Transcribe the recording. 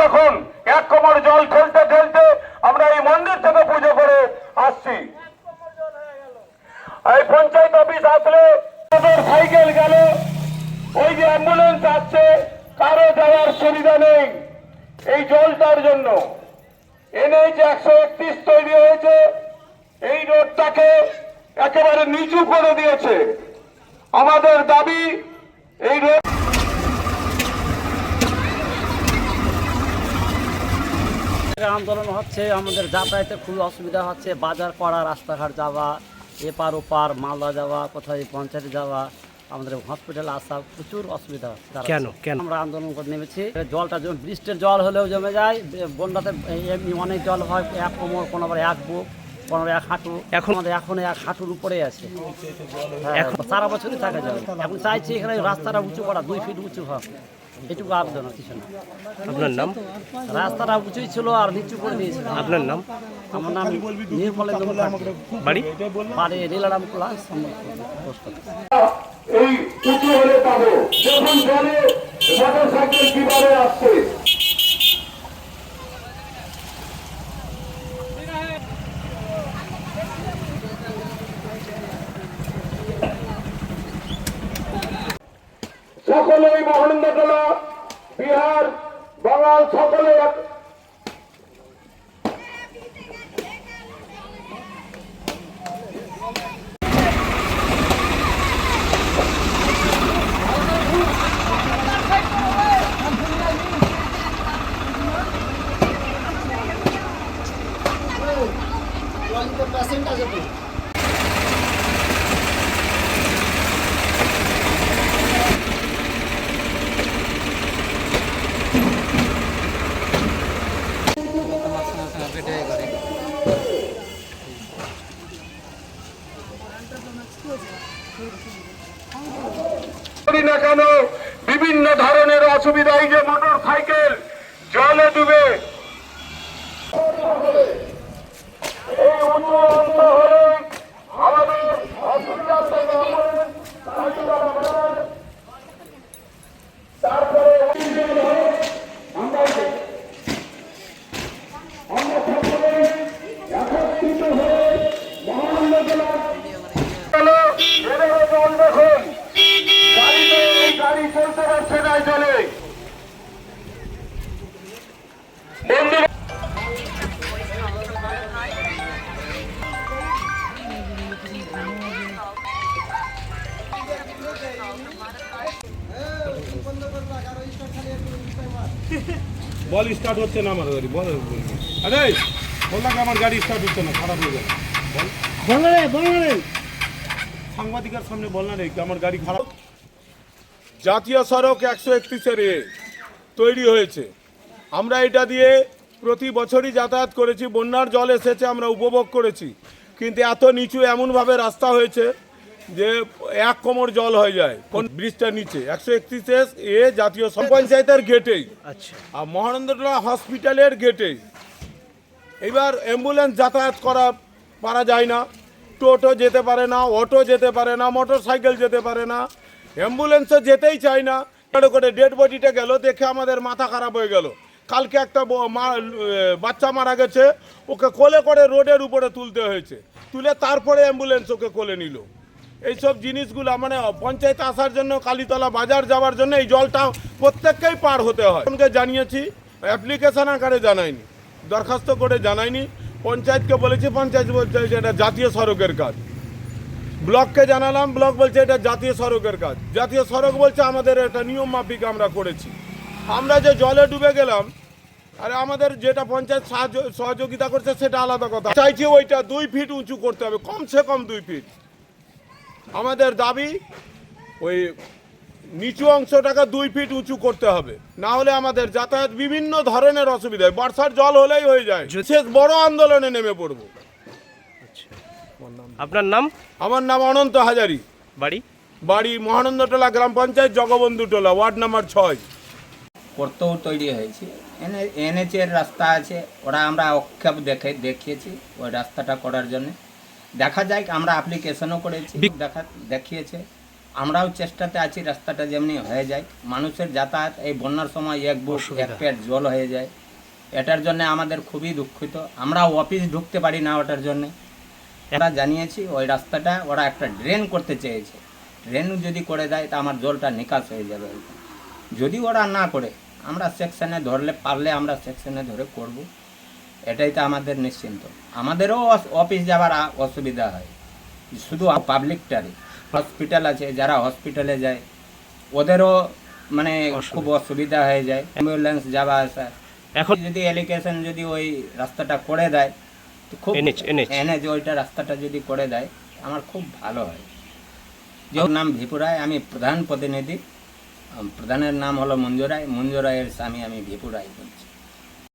দেখুন, এক কোমর জল ঠেলতে ঠেলতে আমরা এই মন্দির থেকে পুজো করে আসছি। এই পঞ্চায়েত অফিস আসলে সাইকেল গেল, ওই যে অ্যাম্বুলেন্স আসছে, কারও যাওয়ার সুবিধা নেই এই জলটার জন্য। এনএইচ একশো একত্রিশ তৈরি হয়েছে, এই রোডটাকে একেবারে নিচু করে দিয়েছে। আমাদের দাবি, এই রোড আন্দোলন হচ্ছে আমাদের যাতায়াতে খুবই অসুবিধা হচ্ছে। বাজার করা রাস্তাঘাট যাওয়া এপার ওপার মালদা যাওয়া কোথায় পঞ্চায়েতে যাওয়া আমাদের হসপিটালে আসা প্রচুর অসুবিধা হচ্ছে। কেন? কেন? আমরা আন্দোলন করে নেমেছি। জলটা বৃষ্টির জল হলেও জমে যায়। বন্যাতে এমনি অনেক জল হয় এক কোমর কোনো আবার এক বুক কোনো আবার এক হাঁটু এখন- আমাদের এখন এক হাঁটুর উপরে আছে। হ্যাঁ, সারা বছরই থাকে জল। এখন চাইছি এখানে রাস্তাটা উঁচু করা দুই ফিট উঁচু হোক। এটুকু আবেদন আর কিছু না। আপনার নাম? রাস্তাটা উঁচুই ছিল আর নিচু করে দিয়েছিল আপনার নাম? আমার নাম নির্মলেন্দ্র বাড়ি? বাড়ি রেলারাম কোলা এই উঁচু হলে পাবো। যখন জলে মোটর সাইকেল কীভাবে আসছে? সকলেই মহানন্দটোলা বিহার বাঙাল সকলে এক- করি না কেন? বিভিন্ন ধরনের অসুবিধা এই যে মোটর সাইকেল জলে ডুবে বল স্টার্ট হচ্ছে না আমার গাড়ি বল আরে বললাম আমার গাড়ি স্টার্ট হচ্ছে না খারাপ হয়ে যাবে বল। সাংবাদিকের সামনে বল না রে আমার গাড়ি খারাপ? জাতীয় সড়ক একশো একত্রিশের তৈরি হয়েছে। আমরা এটা দিয়ে প্রতি বছরই যাতায়াত করেছি বন্যার জল এসেছে আমরা উপভোগ করেছি। কিন্তু এত নিচু এমনভাবে রাস্তা হয়েছে যে এক কোমর জল হয়ে যায় কোন ব্রিজটার নিচে। একশো একত্রিশে এ জাতীয় পঞ্চায়েতের গেটেই। আচ্ছা। আর মহানন্দটোলা হসপিটালের গেটেই। এবার অ্যাম্বুলেন্স যাতায়াত করা পারা যায় না। টোটো যেতে পারে না অটো যেতে পারে না মোটর সাইকেল যেতে পারে না। অ্যাম্বুলেন্সও যেতেই চায় না। করে করে ডেড বডিটা গেল দেখে আমাদের মাথা খারাপ হয়ে গেল। কালকে একটা বাচ্চা মারা গেছে ওকে কোলে করে রোডের উপরে তুলতে হয়েছে। তুলে তারপরে অ্যাম্বুলেন্স ওকে কোলে নিল। এইসব জিনিসগুলো মানে পঞ্চায়েত আসার জন্য, কালীতলা বাজার যাওয়ার জন্য এই জলটা প্রত্যেককেই পার হতে হয়। ওনাকে জানিয়েছি, অ্যাপ্লিকেশন আকারে জানাইনি, দরখাস্ত করে জানাইনি। পঞ্চায়েতকে বলেছি, পঞ্চায়েত বলছে এটা জাতীয় সড়কের কাজ। ব্লককে জানালাম, ব্লক বলছে এটা জাতীয় সড়কের কাজ। জাতীয় সড়ক বলছে আমাদের এটা নিয়ম মাফিক আমরা করেছি। আমরা যে জলে ডুবে গেলাম, আরে আমাদের যেটা পঞ্চায়েত সাহায্য সহযোগিতা করছে সেটা আলাদা কথা। চাইছি ওইটা দুই ফিট উঁচু করতে হবে, কমসে কম দুই ফিট। আমাদের দাবি ওই নিচু অংশটাকে দুই ফিট উঁচু করতে হবে। না হলে আমাদের যাতায়াত বিভিন্ন ধরনের অসুবিধা হয়। বর্ষার জল হলেই হয়ে যায়। শেষ বড় আন্দোলনে নেমে পড়ব। আপনার নাম? আমার নাম অনন্ত হাজারি। বাড়ি? বাড়ি মহানন্দটোলা গ্রাম পঞ্চায়েত জগবন্ধু টোলা ওয়ার্ড নাম্বার ছয়। করতেও তৈরি হয়েছে। এনে এনএচের রাস্তা আছে। ওরা আমরা অক্ষেপ দেখে দেখিয়েছি ওই রাস্তাটা করার জন্য। দেখা যায় আমরা অ্যাপ্লিকেশনও করেছি দেখা দেখিয়েছে। আমরাও চেষ্টাতে আছি রাস্তাটা যেমনি হয়ে যায়। মানুষের যাতায়াত এই বন্যার সময় এক বুক এক পেট জল হয়ে যায়। এটার জন্য আমাদের খুবই দুঃখিত। আমরা অফিস ঢুকতে পারি না ওটার জন্যে। ওরা জানিয়েছি ওই রাস্তাটা ওরা একটা ড্রেন করতে চেয়েছে। ড্রেন যদি করে দেয় তা আমার জলটা নিকাশ হয়ে যাবে। যদি ওরা না করে আমরা সেকশনে ধরলে পারলে আমরা সেকশনে ধরে করব। এটাই তো আমাদের নিশ্চিন্ত। আমাদেরও অফিস যাওয়ার অসুবিধা হয়। শুধু পাবলিকটারই হসপিটাল আছে যারা হসপিটালে যায় ওদেরও মানে খুব অসুবিধা হয়ে যায়। অ্যাম্বুলেন্স যাওয়া আসা। এখন যদি এলিগেশন যদি ওই রাস্তাটা করে দেয় তো খুব যে ওইটা রাস্তাটা যদি করে দেয় আমার খুব ভালো হয়। যে নাম ভিপু রায় আমি প্রধান প্রতিনিধি। প্রধানের নাম হলো মঞ্জুরায় মঞ্জুরায়ের স্বামী আমি ভিপু রায় বলছি।